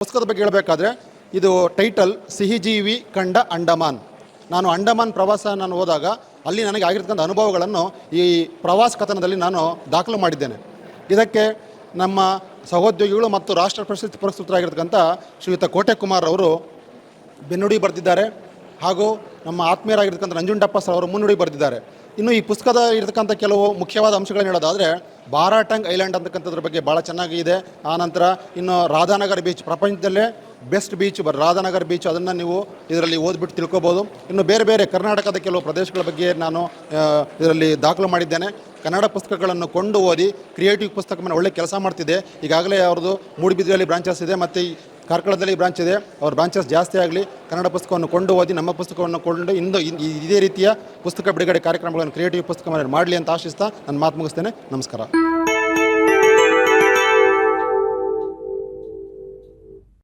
ಪುಸ್ತಕದ ಬಗ್ಗೆ ಹೇಳಬೇಕಾದ್ರೆ, ಇದು ಟೈಟಲ್ ಸಿಹಿಜೀವಿ ಕಂಡ ಅಂಡಮಾನ್. ನಾನು ಅಂಡಮಾನ್ ಪ್ರವಾಸ ನಾನು ಹೋದಾಗ ಅಲ್ಲಿ ನನಗೆ ಆಗಿರ್ತಕ್ಕಂಥ ಅನುಭವಗಳನ್ನು ಈ ಪ್ರವಾಸ ಕಥನದಲ್ಲಿ ನಾನು ದಾಖಲು ಮಾಡಿದ್ದೇನೆ. ಇದಕ್ಕೆ ನಮ್ಮ ಸಹೋದ್ಯೋಗಿಗಳು ಮತ್ತು ರಾಷ್ಟ್ರ ಪ್ರಶಸ್ತಿ ಪುರಸ್ಕೃತರಾಗಿರ್ತಕ್ಕಂಥ ಶ್ರೀಯುತ ಕೋಟೆ ಕುಮಾರ್ ಅವರು ಬೆನ್ನುಡಿ ಬರೆದಿದ್ದಾರೆ ಹಾಗೂ ನಮ್ಮ ಆತ್ಮೀಯರಾಗಿರ್ತಕ್ಕಂಥ ನಂಜುಂಡಪ್ಪ ಸರ್ ಅವರು ಮುನ್ನುಡಿ ಬರೆದಿದ್ದಾರೆ. ಇನ್ನು ಈ ಪುಸ್ತಕದ ಇರತಕ್ಕಂಥ ಕೆಲವು ಮುಖ್ಯವಾದ ಅಂಶಗಳನ್ನು ಹೇಳೋದಾದರೆ, ಬಾರಾಟಂಗ್ ಐಲ್ಯಾಂಡ್ ಅಂತಕ್ಕಂಥದ್ರ ಬಗ್ಗೆ ಭಾಳ ಚೆನ್ನಾಗಿ ಇದೆ. ಆನಂತರ ಇನ್ನು ರಾಧಾನಗರ್ ಬೀಚ್, ಪ್ರಪಂಚದಲ್ಲೇ ಬೆಸ್ಟ್ ಬೀಚ್ ಬರ್ ರಾಧಾನಗರ್ ಬೀಚ್, ಅದನ್ನು ನೀವು ಇದರಲ್ಲಿ ಓದ್ಬಿಟ್ಟು ತಿಳ್ಕೊಬೋದು. ಇನ್ನು ಬೇರೆ ಬೇರೆ ಕರ್ನಾಟಕದ ಕೆಲವು ಪ್ರದೇಶಗಳ ಬಗ್ಗೆ ನಾನು ಇದರಲ್ಲಿ ದಾಖಲು ಮಾಡಿದ್ದೇನೆ. ಕನ್ನಡ ಪುಸ್ತಕಗಳನ್ನು ಕೊಂಡು ಓದಿ, ಕ್ರಿಯೇಟಿವ್ ಪುಸ್ತಕ ಮೇಲೆ ಒಳ್ಳೆ ಕೆಲಸ ಮಾಡ್ತಿದೆ. ಈಗಾಗಲೇ ಅವ್ರದ್ದು ಮೂಡುಬಿದ್ರೆಯಲ್ಲಿ ಬ್ರಾಂಚಸ್ ಇದೆ, ಮತ್ತು ಕಾರ್ಕಳದಲ್ಲಿ ಬ್ರಾಂಚ್ ಇದೆ. ಅವ್ರ ಬ್ರಾಂಚಸ್ ಜಾಸ್ತಿ ಆಗಲಿ ಕನ್ನಡ ಪುಸ್ತಕವನ್ನು ಕೊಂಡು ಓದಿ ನಮ್ಮ ಪುಸ್ತಕವನ್ನು ಕೊಂಡು ಇಂದು ಇದೇ ರೀತಿಯ ಪುಸ್ತಕ ಬಿಡುಗಡೆ ಕಾರ್ಯಕ್ರಮಗಳನ್ನು ಕ್ರಿಯೇಟಿವ್ ಪುಸ್ತಕ ಮಾಡಲಿ ಅಂತ ಆಶಿಸ್ತಾ ನನ್ನ ಮಾತು ಮುಗಿಸ್ತೇನೆ. ನಮಸ್ಕಾರ.